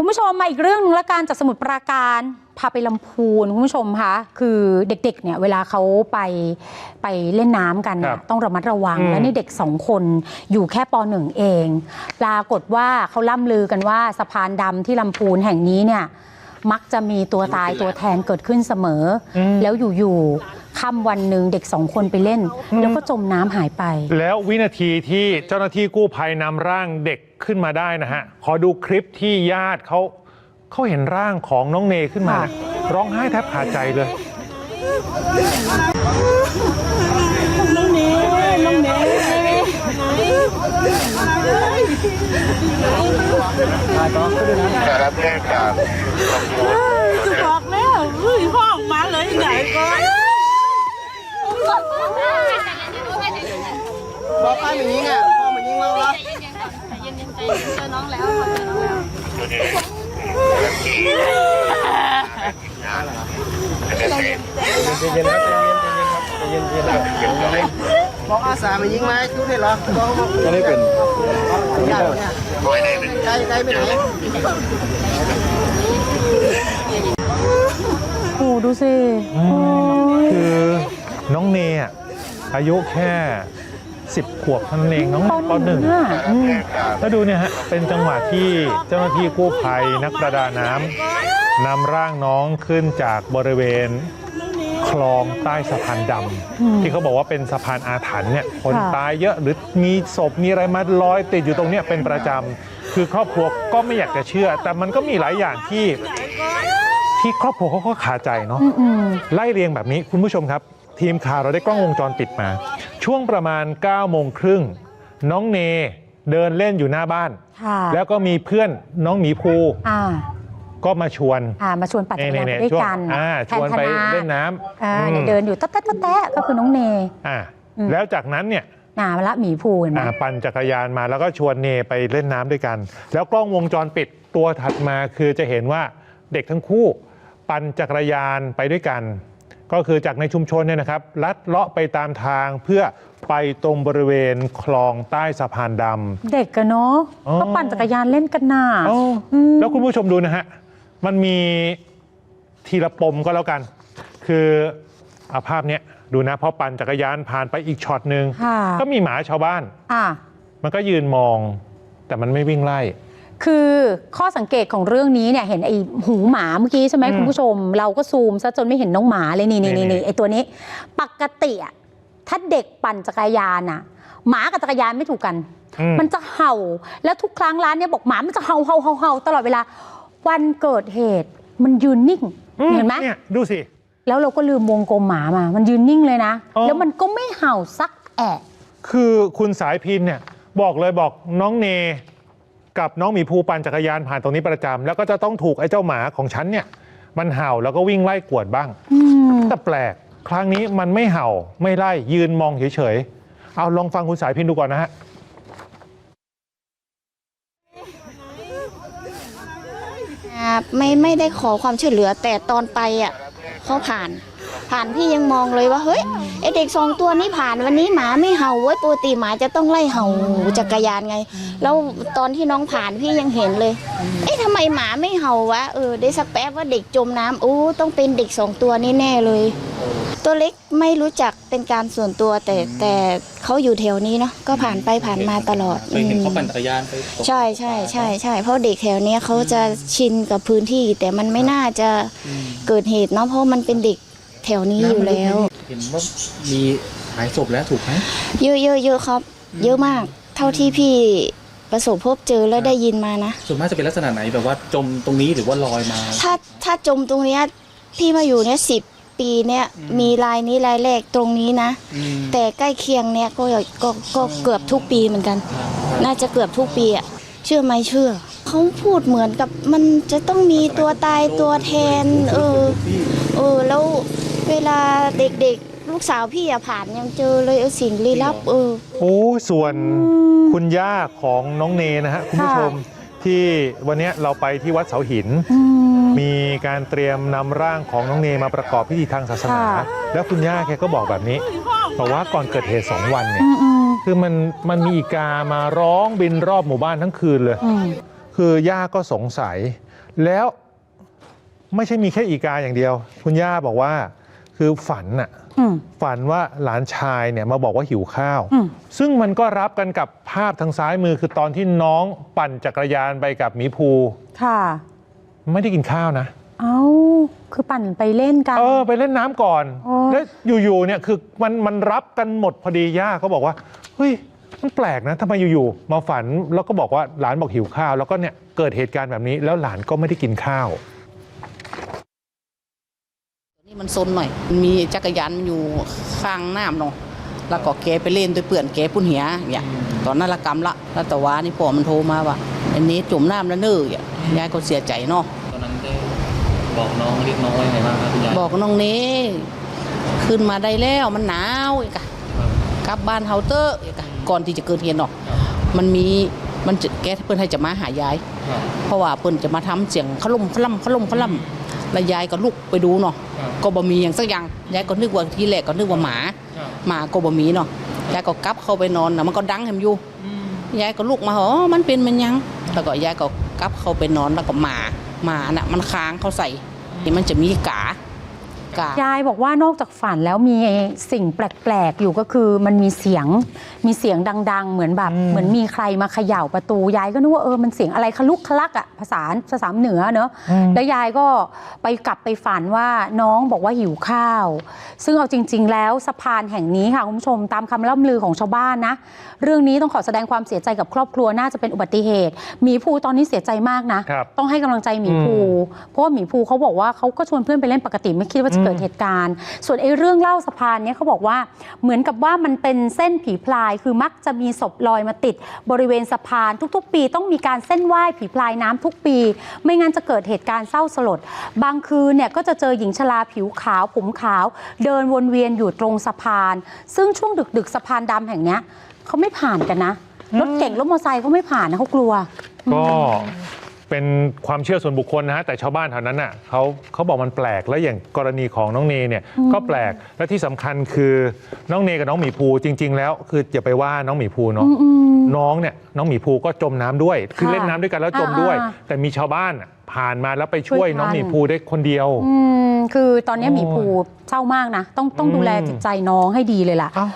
คุณผู้ชมมาอีกเรื่องหนึงละกันจากสมุทรปราการพาไปลำพูนคุณผู้ชมคะคือเด็กๆเนี่ยเวลาเขาไปไปเล่นน้ำกันเนี่ครัยบต้องระมัดระวังอืมและนี่เด็กสองคนอยู่แค่ปหนึ่งเอง ปรากฏว่าเขาล่ำลือกันว่าสะพานดำที่ลำพูนแห่งนี้เนี่ยมักจะมีตัวตายตัวแทนเกิดขึ้นเสมออมแล้วอยู่ๆค่ำวันหนึ่งเด็กสองคนไปเล่น แล้วก็จมน้ำหายไป แล้ววินาทีที่เจ้าหน้าที่กู้ภัยนำร่างเด็ก ขึ้นมาได้นะฮะ ขอดูคลิปที่ญาติเขาเขาเห็นร่างของน้องเนขึ้นมานะร้องไห้แทบขาดใจเลย น้องเนน้องเนได้รับแจ้งจากตำรวจบอกแล้วเฮ้ยห้องมาเลยใหญ่ก่อนบอกป้าอย่างนี้ไงพ่อมันยิงเรา เย็นๆใจเจอน้องแล้วบอกอาสามันยิงไหมชุดนี่เหรอบอกมาจะได้เป็นญาติเนี่ยไม่ได้เป็นไกลไกลไปไหนโอ้ดูสิคือน้องเนอะอายุแค่ 10 ขวบเท่านั้นเองน้องปหนึ่งอะอืมแล้วดูเนี่ยฮะเป็นจังหวะที่เจ้าหน้าที่กู้ภัยนักประดาน้ำนำร่างน้องขึ้นจากบริเวณคลองใต้สะพานดำที่เขาบอกว่าเป็นสะพานอาถรรพ์เนี่ยคนตายเยอะหรือมีศพมีอะไรมาลอยติดอยู่ตรงเนี้ยเป็นประจำคือครอบครัวก็ไม่อยากจะเชื่อ แต่มันก็มีหลายอย่างที่ที่ครอบครัวเขาก็ขาใจเนาะ อืม ไล่เรียงแบบนี้คุณผู้ชมครับ ทีมข่าวเราได้กล้องวงจรปิดมา ช่วงประมาณ9โมงครึ่งน้องเนเดินเล่นอยู่หน้าบ้าน ค่ะแล้วก็มีเพื่อนน้องหมีภูอ่าก็มาชวนอ่ามาชวนปั่นจักรยานไปเๆๆด้วยช่วงกันอ่าแทชวนไปธาเล่นน้ำอ่าอืมเนี่ยเดินอยู่แต๊ะแต๊ะแต๊ะแต๊ะก็คือน้องเนอ่าอืมแล้วจากนั้นเนี่ยน่ามาละหมีภูเห็นไหมอ่าปั่นจักรยานมาแล้วก็ชวนเนไปเล่นน้ำด้วยกัน แล้วกล้องวงจรปิดตัวถัดมาคือจะเห็นว่าเด็กทั้งคู่ ปั่นจักรยานไปด้วยกัน ก็คือจากในชุมชนเนี่ยนะครับลัดเลาะไปตามทางเพื่อไปตรงบริเวณคลองใต้สะพานดำ เด็กกันเนาะอ๋อ ก็ปั่นจักรยานเล่นกันน่ะอ๋ออมแล้วคุณผู้ชมดูนะฮะ มันมีทีละปมก็แล้วกัน คืออาภาพเนี้ยดูนะพอปั่นจักรยานผ่านไปอีกช็อตหนึ่งค่ะ ก็มีหมาชาวบ้าน อ่ามันก็ยืนมอง แต่มันไม่วิ่งไล่ คือข้อสังเกตของเรื่องนี้เนี่ยเห็นไอ้หูหมาเมื่อกี้ใช่ไหมอืมคุณผู้ชม เราก็ซูมซะจนไม่เห็นน้องหมาเลยนี่นี่นี่นี่นี่นี่ไอ้ตัวนี้ ปกติอะถ้าเด็กปั่นจักรยานอะหมากับจักรยานไม่ถูกกันอืมมันจะเห่าแล้วทุกครั้งร้านเนี่ยบอกหมามันจะเห่าเห่าเห่าเห่าตลอดเวลา วันเกิดเหตุมันยืนนิ่งอืเห็นไหมเนี่ยดูสิแล้วเราก็ลืมวงกลมหมามา มันยืนนิ่งเลยนะอ๋อแล้วมันก็ไม่เห่าสักแอะ คือคุณสายพินเนี่ยบอกเลยบอกน้องเน กับน้องหมีภูปั่นจักรยานผ่านตรงนี้ประจำแล้วก็จะต้องถูกไอ้เจ้าหมาของฉันเนี่ย มันเห่าแล้วก็วิ่งไล่กวดบ้างอืมแต่แปลก ครั้งนี้มันไม่เห่าไม่ไล่ยืนมองเฉยๆเอาลองฟังคุณสายพินดูก่อนนะฮะอ่าไม่ไม่ได้ขอความช่วยเหลือแต่ตอนไปอะเขาผ่าน ผ่านพี่ยังมองเลยว่าเฮ้ยไอเด็กสองตัวนี้ผ่านวันนี้หมาไม่เห่าเว้ยปกติหมาจะต้องไล่เห่าจักรยานไง แล้วตอนที่น้องผ่านพี่ยังเห็นเลยเอ๊ะทำไมหมาไม่เห่าวะเออได้สักแป๊บว่าเด็กจมน้ำโอ้ต้องเป็นเด็กสองตัวนี่แน่เลย ตัวเล็กไม่รู้จักเป็นการส่วนตัวแต่แต่เขาอยู่แถวนี้เนาะก็ผ่านไปผ่านมาตลอดเคยเห็นเขาอืมปั่นจักรยานไปตกใช่ใช่ใช่ใช่เพราะเด็กแถวเนี้ยเขาจะชินกับพื้นที่ แต่มันไม่น่าจะเกิดเหตุเนาะเพราะมันเป็นเด็ก แถวนี้อยู่แล้ว เห็นว่ามีหายศพแล้วถูกไหมเยอะเยอะเยอะครับ เยอะมาก เท่าที่พี่ประสบพบเจอและได้ยินมานะ ส่วนมากจะเป็นลักษณะไหนแบบว่าจมตรงนี้หรือว่าลอยมา ถ้าถ้าจมตรงเนี้ยพี่มาอยู่เนี่ยสิบปีเนี่ยมีลายนี้ลายแรกตรงนี้นะ อืมแต่ใกล้เคียงเนี่ยก็ก็ก็เกือบทุกปีเหมือนกัน น่าจะเกือบทุกปีอะเชื่อไหมเชื่อ เขาพูดเหมือนกับมันจะต้องมีตัวตายตัวแทน เออ เออแล้ว เวลาเด็กๆ ลูกสาวพี่อะผ่านยังเจอเลยเออสิ่งลี้ลับเออ โอ้ส่วนคุณย่าของน้องเนนะฮะคุณผู้ชมที่วันเนี้ยเราไปที่วัดเสาหินอืมมีการเตรียมนำร่างของน้องเนมาประกอบพิธีทางศาสนา ค่ะ แล้วคุณย่าแกก็บอกแบบนี้บอกว่าก่อนเกิดเหตุ2วันเนี่ยอืมอืมคือมันมันมีอีกามาร้องบินรอบหมู่บ้านทั้งคืนเลย อืมคือย่าก็สงสัย แล้วไม่ใช่มีแค่อีกาอย่างเดียว คุณย่าบอกว่า คือฝันน่ะอืมฝันว่าหลานชายเนี่ยมาบอกว่าหิวข้าวอืมซึ่งมันก็รับกันกับภาพทางซ้ายมือคือตอนที่น้องปั่นจักรยานไปกับหมีภู ค่ะ ไม่ได้กินข้าวนะ เอ้าคือปั่นไปเล่นกัน เออ ไปเล่นน้ำก่อนโอ้แล้วอยู่ๆเนี่ยคือมันมันรับกันหมดพอดีย่าเขาบอกว่า เฮ้ยมันแปลกนะทำไมอยู่ๆมาฝันแล้วก็บอกว่าหลานบอกหิวข้าว แล้วก็เนี่ยเกิดเหตุการณ์แบบนี้ แล้วหลานก็ไม่ได้กินข้าวนี่ มันซนหน่อยมันมีจักรยานอยู่ข้างน้ำเนาะแล้วก็แกไปเล่นด้วยเปื่อนแกปุ่นเหียอย่างตอนนั้นละกรรมละแล้วแต่ว่านี่พ่อมันโทรมาว่าอันนี้จมน้ำแล้วเน้ออย่างยายก็เสียใจเนาะตอนนั้นได้บอกน้องเรียกน้องว่ายังไงบ้างครับคุณยายบอกน้องเนขึ้นมาได้แล้วมันหนาวอีกอะกลับบ้านเฮาเตอร์อีกอะก่อนที่จะเกิดเหตุเนาะมันมีมันจะแกเพิ่นให้จะมาหายายครับเพราะว่าเพิ่นจะมาทำเสียงขลุ่มขล่ำขลุ่มขล่ำ แล้วยายก็ลุกไปดูเนาะครับก็บ่มีอย่างสักอย่างยายก็นึกว่าทีแรกก็นึกว่าหมาครับหมาก็บ่มีเนาะยายก็กลับเข้าไปนอนนะมันก็ดังแฮมอยู่อืมยายก็ลุกมาอ๋อมันเป็นมันยัง แล้วก็ยายก็กลับเข้าไปนอนแล้วก็หมาหมาน่ะมันค้างเข้าใส่นี่มันจะมีกา กา ยายบอกว่านอกจากฝันแล้วมีสิ่งแปลกๆอยู่ก็คือมันมีเสียงมีเสียงดัง ๆ เหมือนแบบอืมเหมือนมีใครมาเขย่าประตูยายก็นึกว่าเออมันเสียงอะไรคลุกคลักอะภาษาภาษาเหนือเนอะแล้วยายก็ไปกลับไปฝันว่าน้องบอกว่าหิวข้าว ซึ่งเอาจริง ๆ แล้วสะพานแห่งนี้ค่ะคุณผู้ชมตามคำล่ำลือของชาวบ้านนะ เรื่องนี้ต้องขอแสดงความเสียใจกับครอบครัวน่าจะเป็นอุบัติเหตุหมีภูตอนนี้เสียใจมากนะครับ ต้องให้กำลังใจหมีภูเพราะว่าหมีภูเขาบอกว่าเขาก็ชวนเพื่อนไปเล่นปกติไม่คิดว่าจะเกิดเหตุการณ์ ส่วนไอ้เรื่องเล่าสะพานเนี้ยเขาบอกว่าเหมือนกับว่ามันเป็นเส้นผีพลาย คือมักจะมีศพลอยมาติด บริเวณสะพานทุก ๆ ปีต้องมีการเส้นไหว้ผีพลายน้ำทุกปี ไม่งั้นจะเกิดเหตุการณ์เศร้าสลด บางคืนเนี่ยก็จะเจอหญิงชราผิวขาว ผมขาว เดินวนเวียนอยู่ตรงสะพาน ซึ่งช่วงดึกๆสะพานดำแห่งเนี้ยเขาไม่ผ่านกันนะรถเก่งรถมอเตอร์ไซค์เขาไม่ผ่านนะเขากลัว ก็ เป็นความเชื่อส่วนบุคคลนะฮะแต่ชาวบ้านแถวนั้นน่ะเขาเขาบอกมันแปลกแล้วอย่างกรณีของน้องเนเนี่ยก็แปลกและที่สำคัญคือน้องเนกับน้องหมีภูจริง ๆ แล้ว คืออย่าไปว่าน้องหมีภูเนาะน้องเนี่ยน้องหมีภูก็จมน้ำด้วย คือค่ะเล่นน้ำด้วยกันแล้วจมด้วย อ่า แต่มีชาวบ้านน่ะผ่านมาแล้วไปช่วยช่วยทัน น้องหมีภูได้คนเดียว อืมคือตอนนี้โอ้ยหมีภูเศร้ามากนะ ต้องต้องอืมดูแลจิตใจน้องให้ดีเลยล่ะ เอ้า